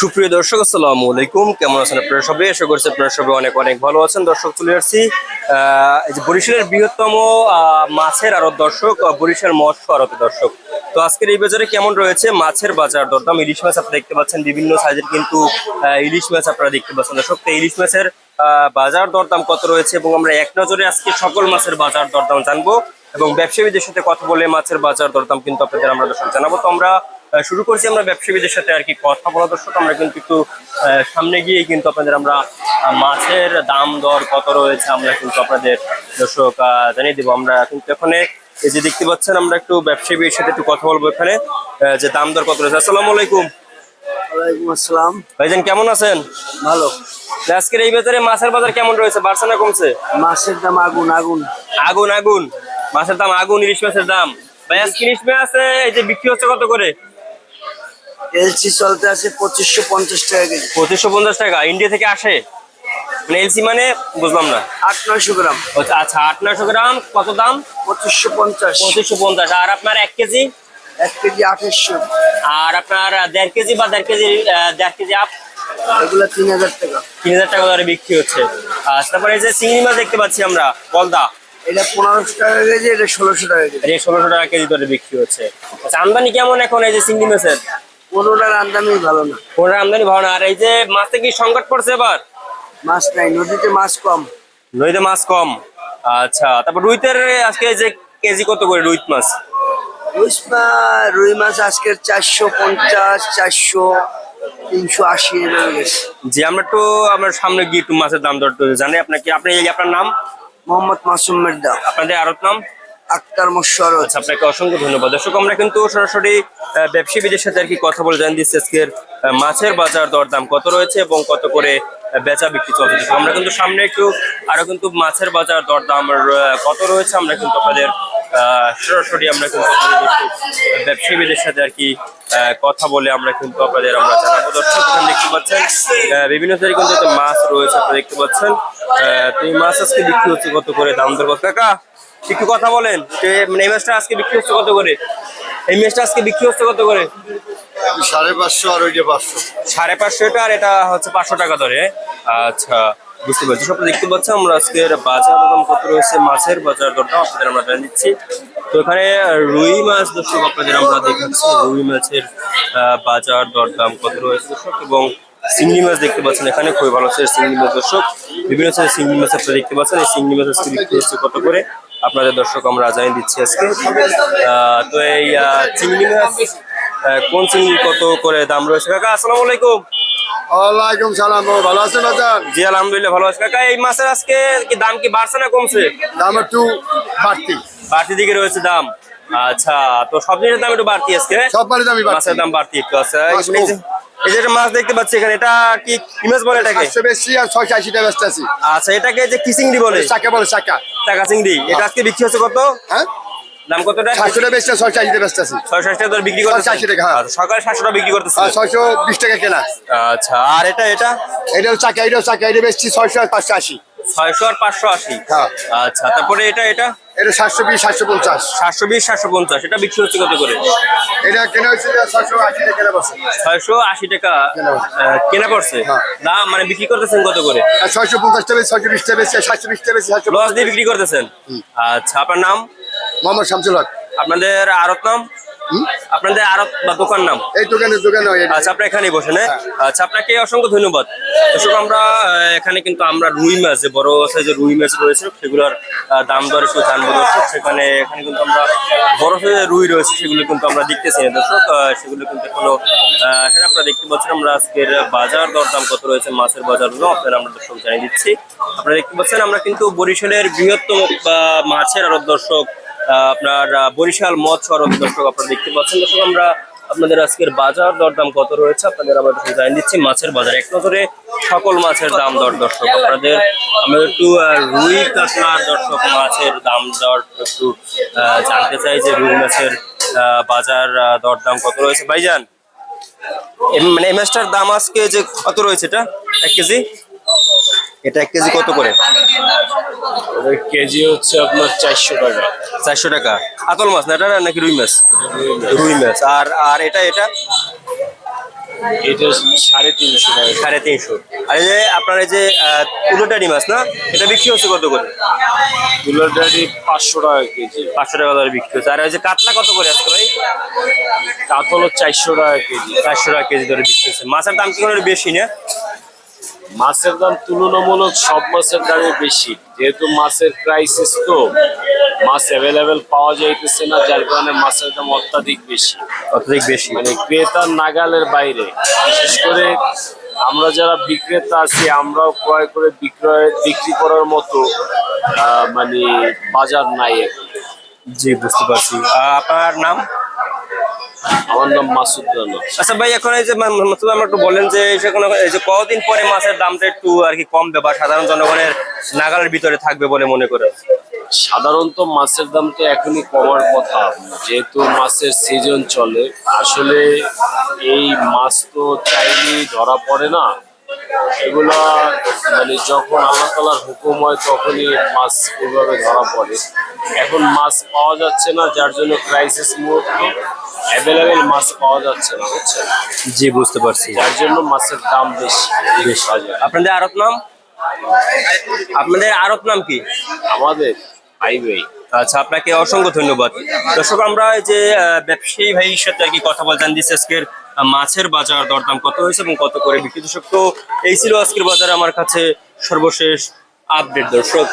সুপ্রিয় দর্শক, আসসালামু আলাইকুম। কেমন আছেন আপনারা সবাই? আশা করছি আপনারা সবাই অনেক অনেক ভালো আছেন। দর্শক, চলে আসছি বরিশালের বৃহত্তম মাছের আরত দর্শক বরিশাল মৎস্য আরত দর্শক। তো আজকের এই বাজারে কেমন রয়েছে? মাছের বাজার দরদাম, ইলিশ মাছ আপনারা দেখতে পাচ্ছেন, বিভিন্ন সাইজের কিন্তু ইলিশ মাছ আপনারা দেখতে পাচ্ছেন। দর্শক, তো ইলিশ মাছের বাজার দরদাম কত রয়েছে? এবং আমরা এক নজরে আজকে সকল মাছের বাজার দরদাম জানব এবং ব্যবসায়ীদের সাথে কথা বলে মাছের বাজার দরদাম কিন্তু আপনাদের আমরা দর্শক জানাব। তো আমরা শুরু করছি আমরা ব্যবসায়ীদের সাথে আর কি কথা বলা দর্শক। আমরা কিন্তু একটু সামনে গিয়ে কিন্তু আপনাদের আমরা মাছের দাম দর কত রয়েছে আমরা কিন্তু আপনাদের দর্শক জানিয়ে দেবো। আমরা কিন্তু এখানে এই যে দেখতে পাচ্ছেন আমরা একটু ব্যবসায়ীদের সাথে একটু কথা বলব এখানে যে দাম দর কত রয়েছে। আসসালামু আলাইকুম। ওয়ালাইকুম আসসালাম। ভাইজান কেমন আছেন? ভালো। আজকের এই বাজারে মাছের বাজার কেমন রয়েছে? বাড়ছে না কমছে? মাছের দাম আগুন আগুন। আগুন আগুন। মাছের দাম আগুন ইলিশ মাছের দাম। ভাই আজকে ইলিশ মাছ আছে এই যে বিক্রি হচ্ছে কত করে? এলসি চলতে আছে পঁচিশশো পঞ্চাশ টাকা কেজি। পঁচিশশো পঞ্চাশ টাকা। ইন্ডিয়া থেকে আসে? মানে এলসি মানে বুঝলাম না। আট নয়শো গ্রাম। আচ্ছা, আচ্ছা আট নয়শো গ্রাম কত দাম? পঁচিশশো পঞ্চাশ। পঁচিশশো পঞ্চাশ। আর আপনার এক কেজি? এক কেজি আঠাশশো। আর আপনার দেড় কেজি বা দেড় কেজি দেড় কেজি আপ? এগুলো তিন হাজার টাকা। তিন হাজার টাকা দরে বিক্রি হচ্ছে। আর তারপরে এই যে চিংড়ি মাছ দেখতে পাচ্ছি আমরা পলদা। এটা পনেরোশো টাকা কেজি এটা ষোলোশো টাকা কেজি। ষোলোশো টাকা কেজি দরে বিক্রি হচ্ছে। আচ্ছা আমদানি কেমন এখন এই যে চিংড়ি মাছের? কোনোটার আমদানি ভালো না। ওনার আমদানি ভালো না। আর এই যে মাছে কি সংকট পড়ছে এবার? মাছ নাই নদীতে মাছ কম। নদীতে মাছ কম। আচ্ছা তারপর রুইতের আজকে যে কেজি কত করে রুইত মাছ? রুই মাছ আজকের চারশো পঞ্চাশ চারশো তিনশো আশি যে আমরা একটু আমার সামনে গিয়ে একটু মাছের দাম দর জানি। আপনাকে আপনি আপনার নাম? মোহাম্মদ মাসুম মের্দা আপনাদের আরত নাম? আক্তার মশারত আচ্ছা আপনাকে অসংখ্য ধন্যবাদ। দর্শক, আমরা কিন্তু সরাসরি ব্যবসায়ীদের সাথে আর কি কথা বলে জানিয়ে দিচ্ছি আজকের মাছের বাজার দরদাম কত রয়েছে এবং কত করে বেচা বিক্রি চলছে? আমরা কিন্তু সামনে একটু আরও কিন্তু মাছের বাজার দরদাম কত রয়েছে আমরা কিন্তু আপনাদের সরাসরি আমরা কিন্তু ব্যবসায়ীদের সাথে আর কি কথা বলে আমরা কিন্তু আপনাদের আমরা জানাব। দর্শক দেখতে পাচ্ছেন বিভিন্ন জায়গায় কিন্তু মাছ রয়েছে, আপনারা দেখতে পাচ্ছেন। তো এই মাছ আজকে বিক্রি হচ্ছে কত করে? দাম দর কত? কাকা একটু কথা বলেন যে মানে এই মাছটা আজকে বিক্রি হচ্ছে কত করে? এই মাছটা আজকে বিক্রি হচ্ছে কত করে? সাড়ে পাঁচশো আর ওইটা পাঁচশো। সাড়ে পাঁচশো এটা আর এটা হচ্ছে পাঁচশো টাকা ধরে। আচ্ছা বুঝতে পারছি। সব দেখতে পাচ্ছি আমরা আজকের বাজার দাম কত রয়েছে মাছের বাজার দরটা আপনাদের আমরা জানিয়ে দিচ্ছি। তো এখানে রুই মাছ দর্শক আপনাদের আমরা দেখাচ্ছি রুই মাছের আহ, বাজার দরদাম কত রয়েছে দর্শক এবং চিংড়ি মাছ দেখতে পাচ্ছেন এখানে খুবই ভালো আছে চিংড়ি মাছ দর্শক। বিভিন্ন চিংড়ি মাছ আপনারা দেখতে পাচ্ছেন এই চিংড়ি মাছ আজকে বিক্রি হচ্ছে কত করে? আপনাদের দর্শক আমরা জানিয়ে দিচ্ছি আজকে। তো এই চিংড়ি মাছ কোন চিংড়ি কত করে দাম রয়েছে? কাকা আসসালামু আলাইকুম। ওয়ালাইকুম সালাম ভালো আছেন বাজার জি আলহামদুলিল্লাহ ভালো আছে। কাকা এই মাছের আজকে কি দাম কি বাড়ছে না কমছে? দাম একটু বাড়তি। বাড়তি দিকে রয়েছে দাম। আচ্ছা তো সব জিনিসের দাম একটু বাড়তি আজকে। সব বাড়তি। মাছের দাম বাড়তি একটু আছে। এই যে- মাছ দেখতে পাচ্ছি এখানে এটা কি মাছ বলে এটাকে? আর ছয়শো আশি টাকা আচ্ছা এটাকে যে কি চিংড়ি বলে? চাকা বলে চাকা। চিংড়ি। এটা আজকে বিক্রি হচ্ছে কত? হ্যাঁ? দাম কতটা টাকা টাকা টাকা বিক্রি করতেছে টাকা, হ্যাঁ। সকালে সাতশো টাকা বিক্রি করতেছে আর ছয়শো বিশ টাকা কেনা। আচ্ছা আর এটা এটা? এটাও চাকা এটাও চাকা এটা বেশি ছয়শো আর পাঁচশো আশি। ছয়শো আর পাঁচশো আশি। হ্যাঁ। আচ্ছা তারপরে এটা এটা? এটা সাতশো বিশ সাতশো পঞ্চাশ। সাতশো বিশ সাতশো পঞ্চাশ। এটা বিক্রি হচ্ছে কত করে? এটা কেনা হচ্ছে ছয়শো আশি টাকা কেনা ছয়শো আশি টাকা কেনা। পড়ছে। হ্যাঁ। দাম মানে বিক্রি করতেছেন কত করে? ছয়শো পঞ্চাশ টাকা ছয়শো বিশ টাকা সাতশো বিশ টাকা বেশি সাতশো লস দিয়ে বিক্রি করতেছেন? আচ্ছা আপনার নাম? মোহাম্মদ শামসুল হক। আপনাদের আরত নাম? আপনাদের বা দোকান নাম? এই দোকানে দোকানে হয় আচ্ছা আপনি এখানেই বসেন হ্যাঁ? আচ্ছা আপনাকে অসংখ্য ধন্যবাদ। দর্শক আমরা এখানে কিন্তু আমরা রুই মাছ যে বড় সাইজের রুই মাছ রয়েছে সেগুলোর দাম দর একটু জানব দর্শক। সেখানে এখানে কিন্তু আমরা বড় সাইজের রুই রয়েছে সেগুলো কিন্তু আমরা দেখতেছি না দর্শক। সেগুলো কিন্তু এখনও এখানে আপনারা দেখতে পাচ্ছেন আমরা আজকের বাজার দর দাম কত রয়েছে মাছের বাজার বাজারগুলো আপনারা আমরা দর্শক জানিয়ে দিচ্ছি। আপনারা দেখতে পাচ্ছেন আমরা কিন্তু বরিশালের বৃহত্তম মাছের আরও দর্শক আপনার বরিশাল মৎস্য আরত দর্শক আপনারা দেখতে পাচ্ছেন। দর্শক, আমরা আপনাদের আজকের বাজার দরদাম কত রয়েছে আপনাদের আমাদের জানিয়ে দিচ্ছি। মাছের বাজার এক নজরে সকল মাছের দাম দর দর্শক। আপনাদের, আমরা একটু রুই কাতলার দর্শক মাছের দাম দর একটু জানতে চাই যে রুই মাছের বাজার দরদাম কত রয়েছে। ভাইজান মানে এই মাছটার দাম আজকে যে কত রয়েছে এটা? এক কেজি? এটা এক কেজি কত করে? কেজি হচ্ছে আপনার চারশো টাকা। চারশো টাকা। আতল মাছ না এটা নাকি রুই মাছ? রুই মাছ। আর আর এটা এটা? এটা সাড়ে তিনশো টাকা। সাড়ে তিনশো। আর যে আপনার এই যে মাছ না এটা বিক্রি হচ্ছে কত করে? তুলাটারি পাঁচশো টাকা কেজি। পাঁচশো টাকা বিক্রি হচ্ছে। আর ওই যে কাতলা কত করে ভাই? কাতল চারশো টাকা কেজি। চারশো টাকা কেজি বিক্রি হচ্ছে। মাছের দাম কি করে বেশি না? মাছের দাম তুলনামূলক সব মাছের দামই বেশি। যেহেতু মাছের ক্রাইসিস তো মাছ অ্যাভেলেবেল পাওয়া যাইতেছে না যার কারণে মাছের দাম অত্যাধিক বেশি। অত্যধিক বেশি। মানে ক্রেতার নাগালের বাইরে। বিশেষ করে আমরা যারা বিক্রেতা আছি আমরাও ক্রয় করে বিক্রয় বিক্রি করার মতো মানে বাজার নাই এখন। জি বুঝতে পারছি। আপনার নাম? আমার নাম মাসুদ রানা। আচ্ছা ভাই এখন এই যে মাসুদ আমরা একটু বলেন যে এই যে কতদিন পরে মাছের দামটা একটু আর কি কমবে বা সাধারণ জনগণের নাগালের ভিতরে থাকবে বলে মনে করে? সাধারণত মাছের দাম তো এখনই কমার কথা। যেহেতু মাছের সিজন চলে আসলে এই মাছ তো চাইলেই ধরা পড়ে না। এগুলা মানে যখন আল্লাহ তালার হুকুম হয় তখনই মাছ ওইভাবে ধরা পড়ে। এখন মাছ পাওয়া যাচ্ছে না যার জন্য ক্রাইসিস মুহূর্তে অ্যাভেলেবেল মাছ পাওয়া যাচ্ছে না বুঝছেন? জি বুঝতে পারছি। যার জন্য মাছের দাম বেশি বেশ। আপনাদের আরত নাম? আপনাদের আরত নাম কি? আমাদের হাইওয়ে। আচ্ছা আপনাকে অসংখ্য ধন্যবাদ। দর্শক, আমরা যে ব্যবসায়ী ভাইয়ের সাথে আর কি কথা বলতে দিচ্ছি আজকের মাছের বাজার দরদাম কত হয়েছে এবং কত করে বিক্রি? দর্শক, তো এই ছিল আজকের বাজারে আমার কাছে সর্বশেষ আপডেট। দর্শক